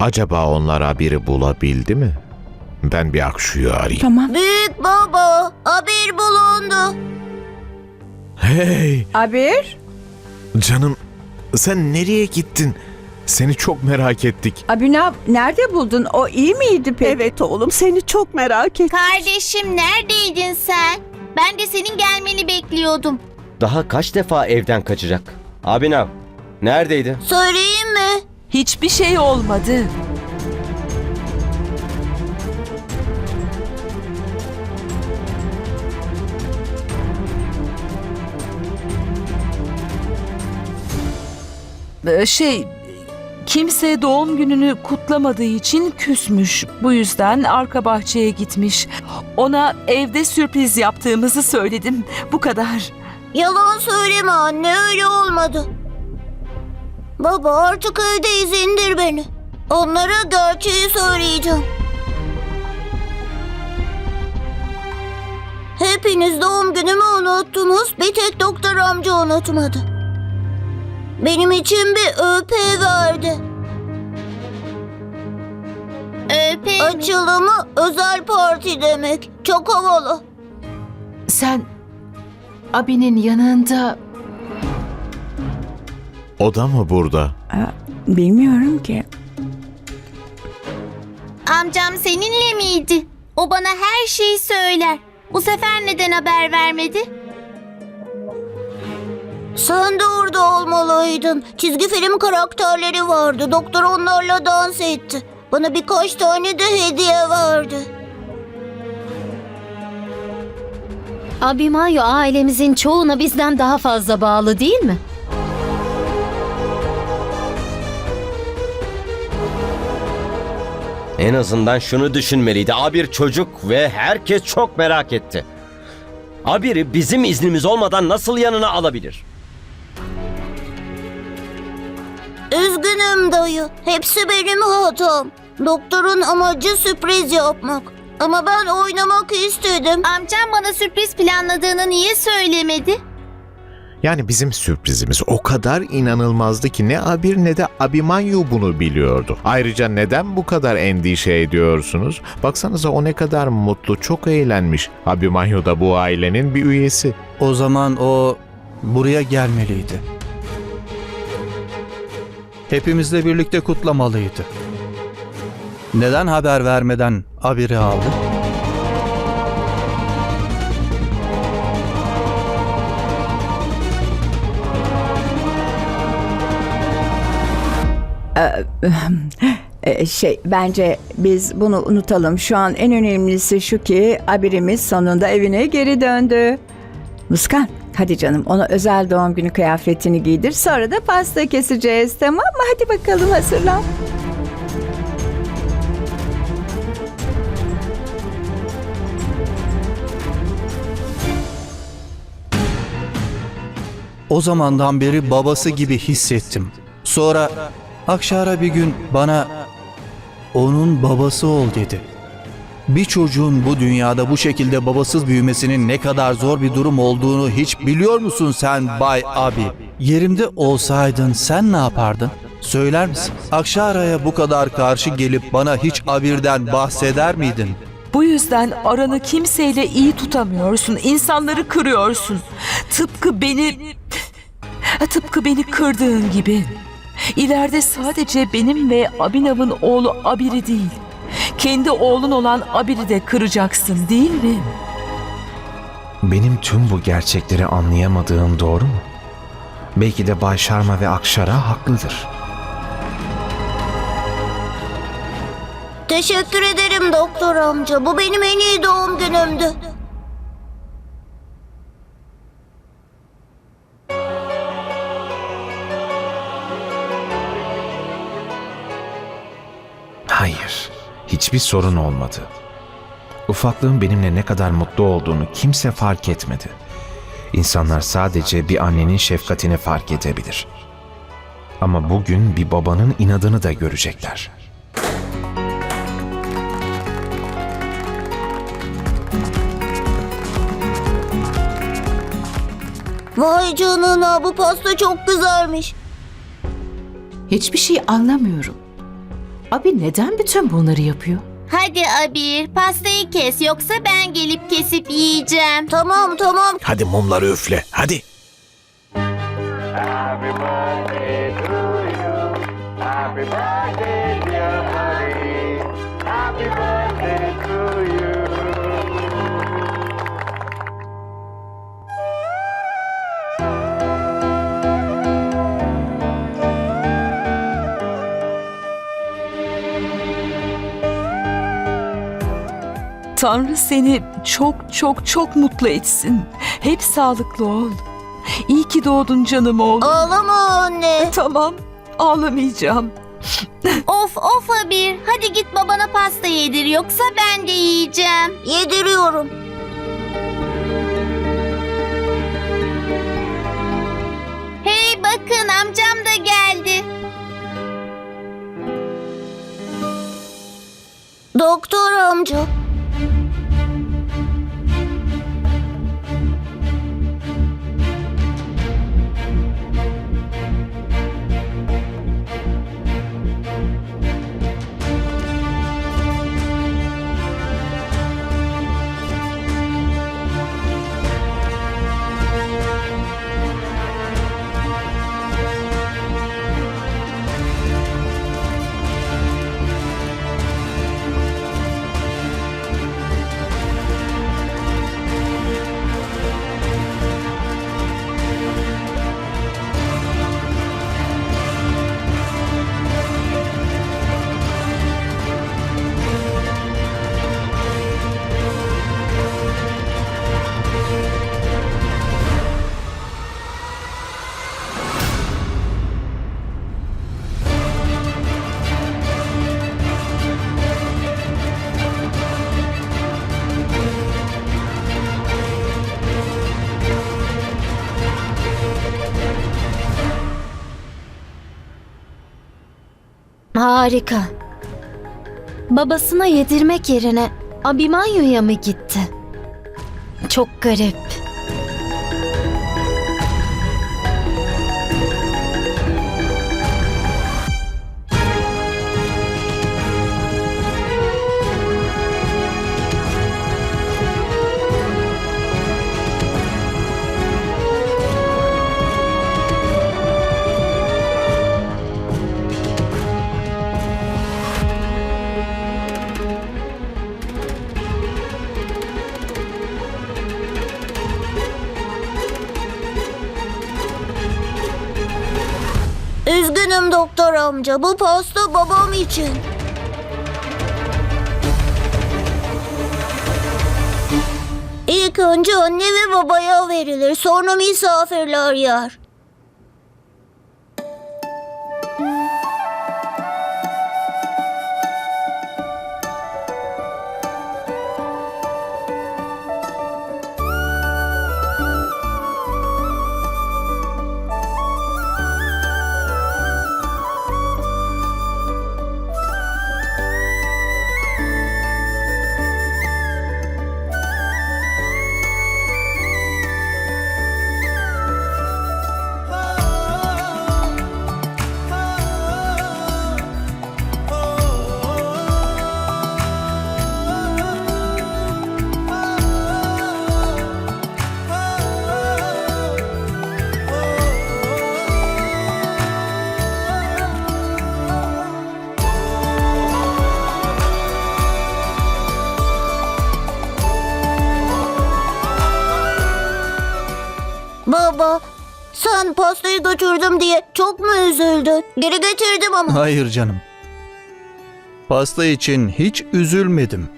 Acaba onlara biri bulabildi mi? Ben bir Akşu'yu arayayım. Tamam. Büyük baba, haber bulundu. Hey Abir? canım sen nereye gittin? Seni çok merak ettik. Abinav nerede buldun? O iyi miydi peki? Evet oğlum seni çok merak ettim. Kardeşim neredeydin sen? Ben de senin gelmeni bekliyordum. Daha kaç defa evden kaçacak? Abinav, neredeydin? Söyleyeyim mi? Hiçbir şey olmadı. Ee, Şey, kimse doğum gününü kutlamadığı için küsmüş. Bu yüzden arka bahçeye gitmiş. Ona evde sürpriz yaptığımızı söyledim. Bu kadar. Yalan söyleme anne öyle olmadı. Baba artık evdeyiz indir beni. Onlara gerçeği söyleyeceğim. Hepiniz doğum günümü unuttunuz. Bir tek doktor amca unutmadı. Benim için bir öp verdi. Öp Açılımı özel parti demek. Çok havalı. Sen abinin yanında O da mı burada? Bilmiyorum ki. Amcam seninle miydi? O bana her şeyi söyler. Bu sefer neden haber vermedi? Sen de orada olmalıydın. Çizgi film karakterleri vardı. Doktor onlarla dans etti. Bana birkaç tane de hediye verdi. Abimayo ailemizin çoğuna bizden daha fazla bağlı değil mi? En azından şunu düşünmeliydi. Abir çocuk ve herkes çok merak etti. Abir'i bizim iznimiz olmadan nasıl yanına alabilir? Üzgünüm dayı. Hepsi benim hatam. Doktorun amacı sürpriz yapmak. Ama ben oynamak istedim. Amcam bana sürpriz planladığını niye söylemedi? Yani bizim sürprizimiz o kadar inanılmazdı ki ne Abir ne de Abimanyu bunu biliyordu. Ayrıca neden bu kadar endişe ediyorsunuz? Baksanıza o ne kadar mutlu, çok eğlenmiş. Abimanyu da bu ailenin bir üyesi. O zaman o buraya gelmeliydi. Hepimizle birlikte kutlamalıydı. Neden haber vermeden haberi aldı? Ee, şey bence biz bunu unutalım. Şu an en önemlisi şu ki Abirimiz sonunda evine geri döndü. Muskan hadi canım ona özel doğum günü kıyafetini giydir. Sonra da pasta keseceğiz tamam mı? Hadi bakalım hazırlan. O zamandan beri babası gibi hissettim. Sonra Akşar'a bir gün bana onun babası ol dedi. Bir çocuğun bu dünyada bu şekilde babasız büyümesinin ne kadar zor bir durum olduğunu hiç biliyor musun sen Bay Abi? Yerimde olsaydın sen ne yapardın? Söyler misin? Akşara'ya bu kadar karşı gelip bana hiç Abir'den bahseder miydin? Bu yüzden aranı kimseyle iyi tutamıyorsun. İnsanları kırıyorsun. Tıpkı beni... Tıpkı beni kırdığın gibi. İleride sadece benim ve Abinav'ın oğlu Abir'i değil, kendi oğlun olan Abir'i de kıracaksın değil mi? Benim tüm bu gerçekleri anlayamadığım doğru mu? Belki de Bay Sharma ve Akşara haklıdır. Teşekkür ederim doktor amca. Bu benim en iyi doğum günümdü. Hiçbir sorun olmadı. Ufaklığın benimle ne kadar mutlu olduğunu kimse fark etmedi. İnsanlar sadece bir annenin şefkatini fark edebilir. Ama bugün bir babanın inadını da görecekler. Vay canına bu pasta çok güzelmiş. Hiçbir şey anlamıyorum. Abi neden bütün bunları yapıyor? Hadi Abir pastayı kes yoksa ben gelip kesip yiyeceğim. Tamam tamam. Hadi mumları üfle. Hadi. Tanrı seni çok çok çok mutlu etsin. Hep sağlıklı ol. İyi ki doğdun canım oğlum. Ağlama anne. Tamam, ağlamayacağım. Of of Abir. Hadi git babana pasta yedir yoksa ben de yiyeceğim. Yediriyorum. Hey bakın amcam da geldi. Doktor amca. Harika. Babasına yedirmek yerine Abimanyu'ya mı gitti? Çok garip. Amca. Bu pasta babam için. İlk önce anne ve babaya verilir. Sonra misafirler yer. Baba, sen pastayı götürdüm diye çok mu üzüldün? Geri getirdim ama. Hayır canım. Pasta için hiç üzülmedim.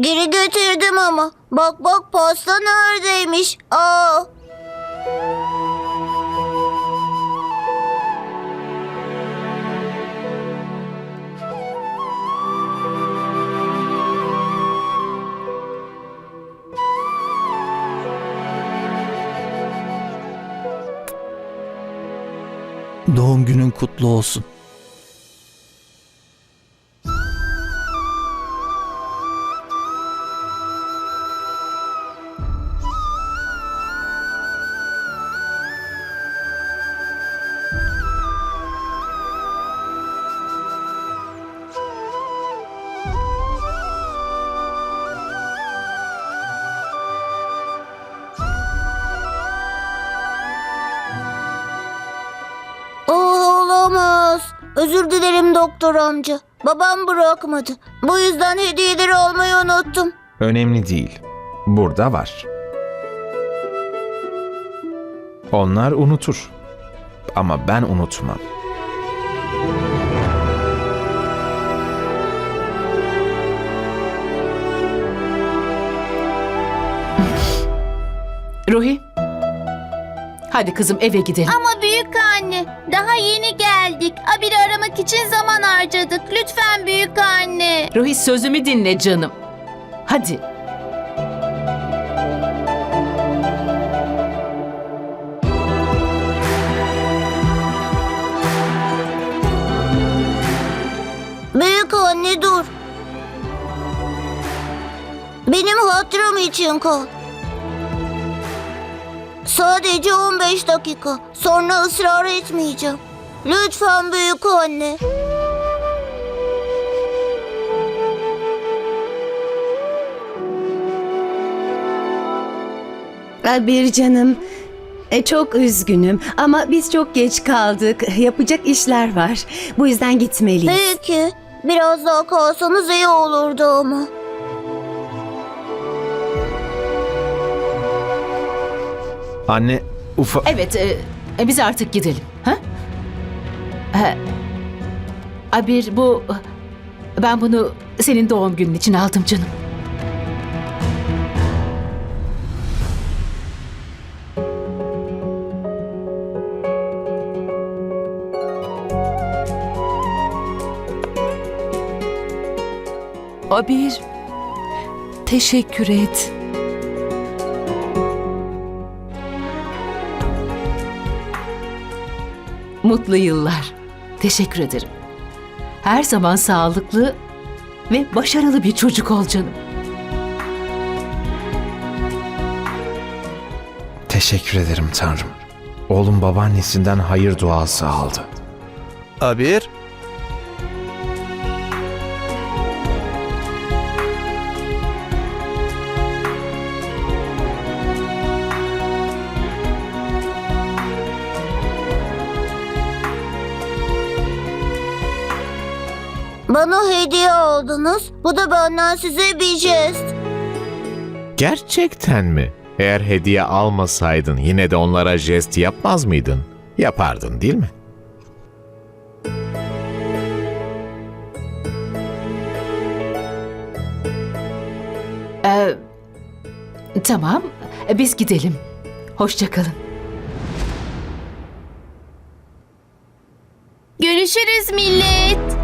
Geri getirdim ama. Bak bak pasta neredeymiş? Aa. Doğum günün kutlu olsun. Özür dilerim doktor amca. Babam bırakmadı. Bu yüzden hediyeleri almayı unuttum. Önemli değil. Burada var. Onlar unutur. Ama ben unutmam. Ruhi. Hadi kızım eve gidelim. Ama büyük daha yeni geldik. Abiri aramak için zaman harcadık. Lütfen büyük anne. Ruhi sözümü dinle canım. Hadi. Büyük anne dur. Benim hatırım için kal. Sadece 15 dakika. Sonra ısrar etmeyeceğim. Lütfen büyük anne. Bir canım. E, çok üzgünüm ama biz çok geç kaldık. Yapacak işler var. Bu yüzden gitmeliyiz. Peki. Biraz daha kalsanız iyi olurdu ama. Anne ufa... Evet e, e, biz artık gidelim. Ha? Ha. Abir bu... Ben bunu senin doğum günün için aldım canım. Abir, teşekkür et. Mutlu yıllar. Teşekkür ederim. Her zaman sağlıklı ve başarılı bir çocuk ol canım. Teşekkür ederim Tanrım. Oğlum babaannesinden hayır duası aldı. Abir, Bana hediye aldınız. Bu da benden size bir jest. Gerçekten mi? Eğer hediye almasaydın yine de onlara jest yapmaz mıydın? Yapardın değil mi? Ee, tamam, biz gidelim. Hoşça kalın. Görüşürüz millet.